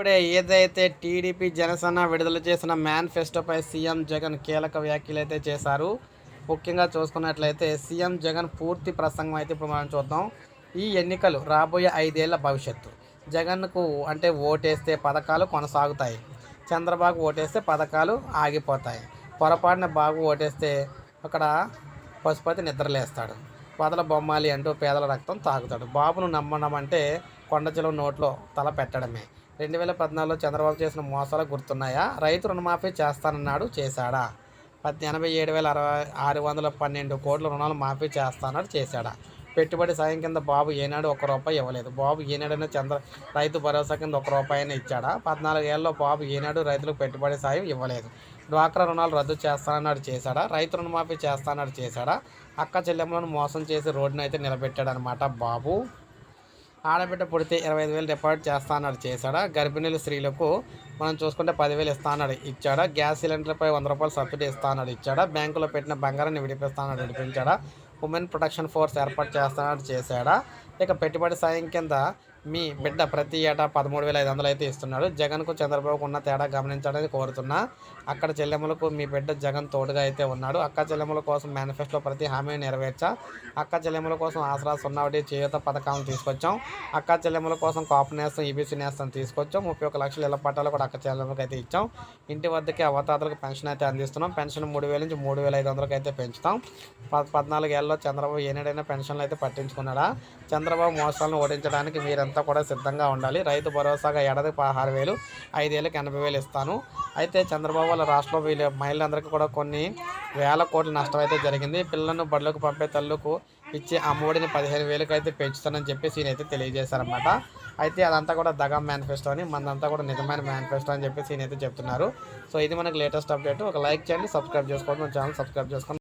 ఇప్పుడే ఏదైతే టీడీపీ జనసేన విడుదల చేసిన మేనిఫెస్టోపై సీఎం జగన్ కీలక వ్యాఖ్యలు అయితే చేశారు. ముఖ్యంగా చూసుకున్నట్లయితే సీఎం జగన్ పూర్తి ప్రసంగం అయితే ఇప్పుడు మనం చూద్దాం. ఈ ఎన్నికలు రాబోయే ఐదేళ్ళ భవిష్యత్తు. జగన్కు అంటే ఓటేస్తే పథకాలు కొనసాగుతాయి. చంద్రబాబు ఓటేస్తే పథకాలు ఆగిపోతాయి. పొరపాటున బాబు ఓటేస్తే అక్కడ పశుపతి నిద్రలేస్తాడు. వదల బొమ్మాలి అంటూ పేదల రక్తం తాగుతాడు. బాబును నమ్మడం అంటే కొండ నోట్లో తల పెట్టడమే. రెండు వేల పద్నాలుగులో చంద్రబాబు చేసిన మోసాలు గుర్తున్నాయా? రైతు రుణమాఫీ చేస్తానన్నాడు చేశాడా? పద్ ఎనభై ఏడు వేల అరవై ఆరు వందల పన్నెండు కోట్ల రుణాలు మాఫీ చేస్తానన్నాడు చేశాడా? పెట్టుబడి సాయం కింద బాబు ఏనాడు ఒక రూపాయి ఇవ్వలేదు. బాబు ఏనాడైనా చంద్ర రైతు భరోసా కింద ఒక రూపాయి అయినా ఇచ్చాడా? పద్నాలుగు ఏళ్ళలో బాబు ఏనాడు రైతులకు పెట్టుబడి సాయం ఇవ్వలేదు. డ్వాక్రా రుణాలు రద్దు చేస్తానన్నాడు చేశాడా? రైతు రుణమాఫీ చేస్తానన్నాడు చేశాడా? అక్క చెల్లెమ్మలను మోసం చేసి రోడ్డును అయితే బాబు. ఆడబిడ్డ పుడితే ఇరవై ఐదు వేలు డిపాజిట్ చేస్తా అన్నాడు చేశాడా? గర్భిణీలు స్త్రీలకు మనం చూసుకుంటే పదివేలు ఇస్తా అన్నాడు ఇచ్చాడా? గ్యాస్ సిలిండర్పై వంద రూపాయలు సబ్సిడీ ఇస్తా అన్నాడు ఇచ్చాడా? బ్యాంకులో పెట్టిన బంగారాన్ని విడిపిస్తా విడిపించాడా? ఉమెన్ ప్రొటెక్షన్ ఫోర్స్ ఏర్పాటు చేస్తానని చేశాడా? ఇక పెట్టుబడి సాయం కింద మీ బిడ్డ ప్రతి ఏటా పదమూడు వేల ఐదు వందలు అయితే ఇస్తున్నాడు. జగన్కు చంద్రబాబుకు ఉన్న తేడా గమనించాలని కోరుతున్నా. అక్కడ చెల్లెమ్మలకు మీ బిడ్డ జగన్ తోడుగా అయితే ఉన్నాడు. అక్క చెల్లెమ్మల కోసం మేనిఫెస్టో ప్రతి హామీని నెరవేర్చా. అక్క చెల్లెమ్మల కోసం ఆసరా సున్నావడి చేయూత పథకాలను తీసుకొచ్చాం. అక్క చెల్లెమ్మల కోసం కాపు నేస్తం ఈబీసీ నేస్తం తీసుకొచ్చాం. ముప్పై ఒక లక్షల ఇళ్ళ పట్టాలు కూడా అక్క చెల్లెమ్మలకు అయితే ఇచ్చాం. ఇంటి వద్దకే అవతాతలకు పెన్షన్ అయితే అందిస్తున్నాం. పెన్షన్ మూడు వేల నుంచి మూడు వేల ఐదు వందలకు అయితే పెంచుతాం. పద్నాలుగు ఏళ్ళలో చంద్రబాబు ఏనాడైనా పెన్షన్లు అయితే పట్టించుకున్నాడా? చంద్రబాబు మోసాలను ఓడించడానికి మీరు అంతా కూడా సిద్ధంగా ఉండాలి. రైతు భరోసాగా ఏడాది పదహారు వేలు ఐదేళ్ళకి ఎనభై వేలు ఇస్తాను. అయితే చంద్రబాబు వాళ్ళ రాష్ట్రంలో వీళ్ళ మహిళలందరికీ కూడా కొన్ని వేల కోట్ల నష్టం అయితే జరిగింది. పిల్లలను బడులకు పంపే తల్లుకు ఇచ్చే అమ్మఒడిని పదిహేను వేలకు అయితే పెంచుతానని చెప్పేసి ఈయన అయితే తెలియజేశారనమాట అయితే అదంతా కూడా దగా మేనిఫెస్టో అని మనదంతా కూడా నిజమైన మేనిఫెస్టో అని చెప్పేసి ఈయన అయితే చెప్తున్నారు. సో ఇది మనకి లేటెస్ట్ అప్డేట్. ఒక లైక్ చేయండి సబ్స్క్రైబ్ చేసుకోండి మన ఛానల్ సబ్స్క్రైబ్ చేసుకోండి.